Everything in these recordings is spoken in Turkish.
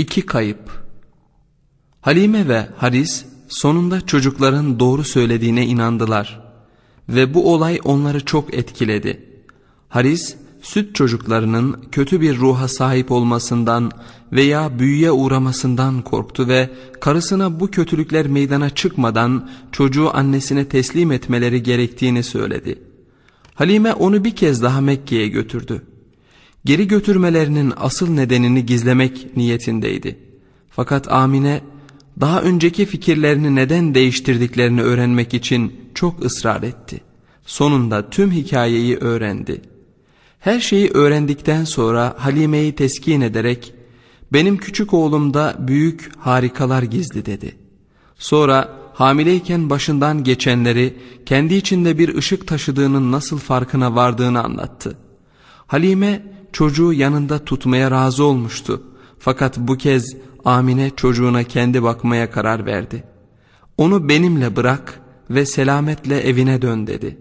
İki kayıp Halime ve Haris sonunda çocukların doğru söylediğine inandılar ve bu olay onları çok etkiledi. Haris süt çocuklarının kötü bir ruha sahip olmasından veya büyüye uğramasından korktu ve karısına bu kötülükler meydana çıkmadan çocuğu annesine teslim etmeleri gerektiğini söyledi. Halime onu bir kez daha Mekke'ye götürdü. Geri götürmelerinin asıl nedenini gizlemek niyetindeydi. Fakat Amine daha önceki fikirlerini neden değiştirdiklerini öğrenmek için çok ısrar etti. Sonunda tüm hikayeyi öğrendi. Her şeyi öğrendikten sonra Halime'yi teskin ederek benim küçük oğlumda büyük harikalar gizli dedi. Sonra hamileyken başından geçenleri kendi içinde bir ışık taşıdığının nasıl farkına vardığını anlattı. Halime çocuğu yanında tutmaya razı olmuştu. Fakat bu kez Amine çocuğuna kendi bakmaya karar verdi. Onu benimle bırak ve selametle evine dön dedi.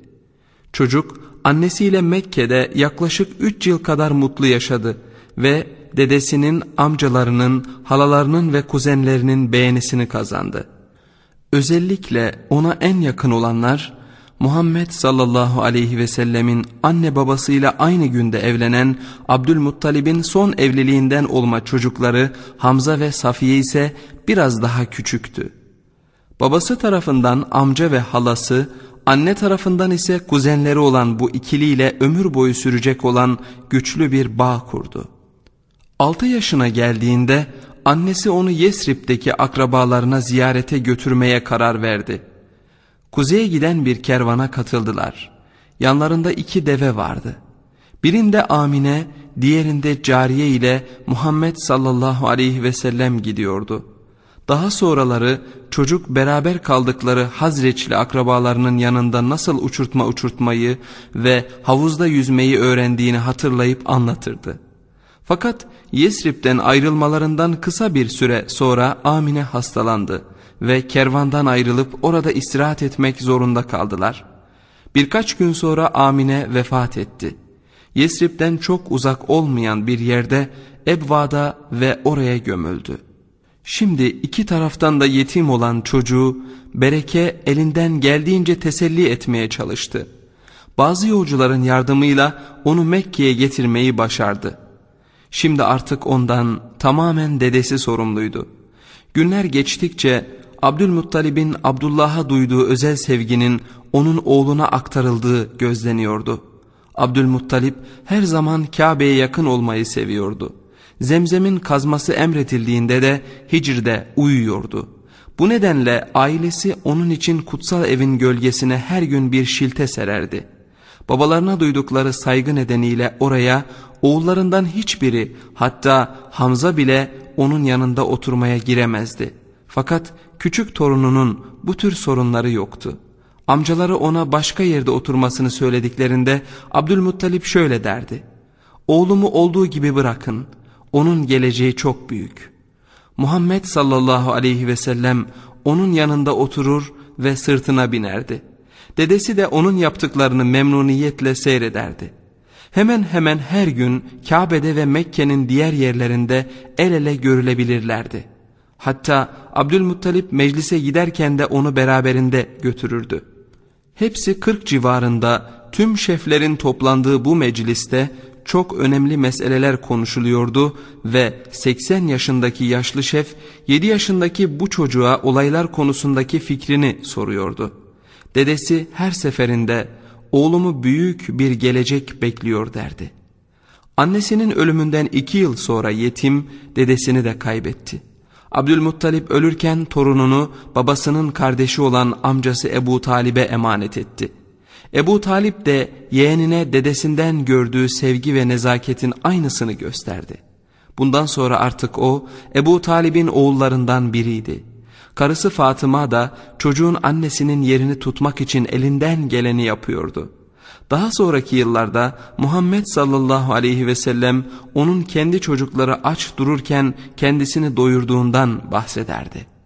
Çocuk annesiyle Mekke'de yaklaşık 3 yıl kadar mutlu yaşadı ve dedesinin, amcalarının, halalarının ve kuzenlerinin beğenisini kazandı. Özellikle ona en yakın olanlar Muhammed sallallahu aleyhi ve sellemin anne babasıyla aynı günde evlenen Abdülmuttalib'in son evliliğinden olma çocukları Hamza ve Safiye ise biraz daha küçüktü. Babası tarafından amca ve halası, anne tarafından ise kuzenleri olan bu ikiliyle ömür boyu sürecek olan güçlü bir bağ kurdu. 6 yaşına geldiğinde annesi onu Yesrib'deki akrabalarına ziyarete götürmeye karar verdi. Kuzeye giden bir kervana katıldılar. Yanlarında iki deve vardı. Birinde Amine, diğerinde Cariye ile Muhammed sallallahu aleyhi ve sellem gidiyordu. Daha sonraları çocuk beraber kaldıkları Hazreçli akrabalarının yanında nasıl uçurtma uçurtmayı ve havuzda yüzmeyi öğrendiğini hatırlayıp anlatırdı. Fakat Yesrib'den ayrılmalarından kısa bir süre sonra Amine hastalandı ve kervandan ayrılıp orada istirahat etmek zorunda kaldılar. Birkaç gün sonra Amine vefat etti. Yesrib'den çok uzak olmayan bir yerde Ebva'da ve oraya gömüldü. Şimdi iki taraftan da yetim olan çocuğu Bereke elinden geldiğince teselli etmeye çalıştı. Bazı yolcuların yardımıyla onu Mekke'ye getirmeyi başardı. Şimdi artık ondan tamamen dedesi sorumluydu. Günler geçtikçe Abdülmuttalib'in Abdullah'a duyduğu özel sevginin onun oğluna aktarıldığı gözleniyordu. Abdülmuttalip her zaman Kabe'ye yakın olmayı seviyordu. Zemzem'in kazması emretildiğinde de Hicr'de uyuyordu. Bu nedenle ailesi onun için kutsal evin gölgesine her gün bir şilte sererdi. Babalarına duydukları saygı nedeniyle oraya oğullarından hiçbiri hatta Hamza bile onun yanında oturmaya giremezdi. Fakat küçük torununun bu tür sorunları yoktu. Amcaları ona başka yerde oturmasını söylediklerinde Abdülmuttalip şöyle derdi. Oğlumu olduğu gibi bırakın. Onun geleceği çok büyük. Muhammed sallallahu aleyhi ve sellem onun yanında oturur ve sırtına binerdi. Dedesi de onun yaptıklarını memnuniyetle seyrederdi. Hemen hemen her gün Kabe'de ve Mekke'nin diğer yerlerinde el ele görülebilirlerdi.'' Hatta Abdülmuttalip meclise giderken de onu beraberinde götürürdü. Hepsi 40 civarında tüm şeflerin toplandığı bu mecliste çok önemli meseleler konuşuluyordu ve 80 yaşındaki yaşlı şef 7 yaşındaki bu çocuğa olaylar konusundaki fikrini soruyordu. Dedesi her seferinde oğlumu büyük bir gelecek bekliyor derdi. Annesinin ölümünden iki yıl sonra yetim dedesini de kaybetti. Abdülmuttalip ölürken torununu babasının kardeşi olan amcası Ebu Talib'e emanet etti. Ebu Talip de yeğenine dedesinden gördüğü sevgi ve nezaketin aynısını gösterdi. Bundan sonra artık o Ebu Talib'in oğullarından biriydi. Karısı Fatıma da çocuğun annesinin yerini tutmak için elinden geleni yapıyordu. Daha sonraki yıllarda Muhammed sallallahu aleyhi ve sellem onun kendi çocukları aç dururken kendisini doyurduğundan bahsederdi.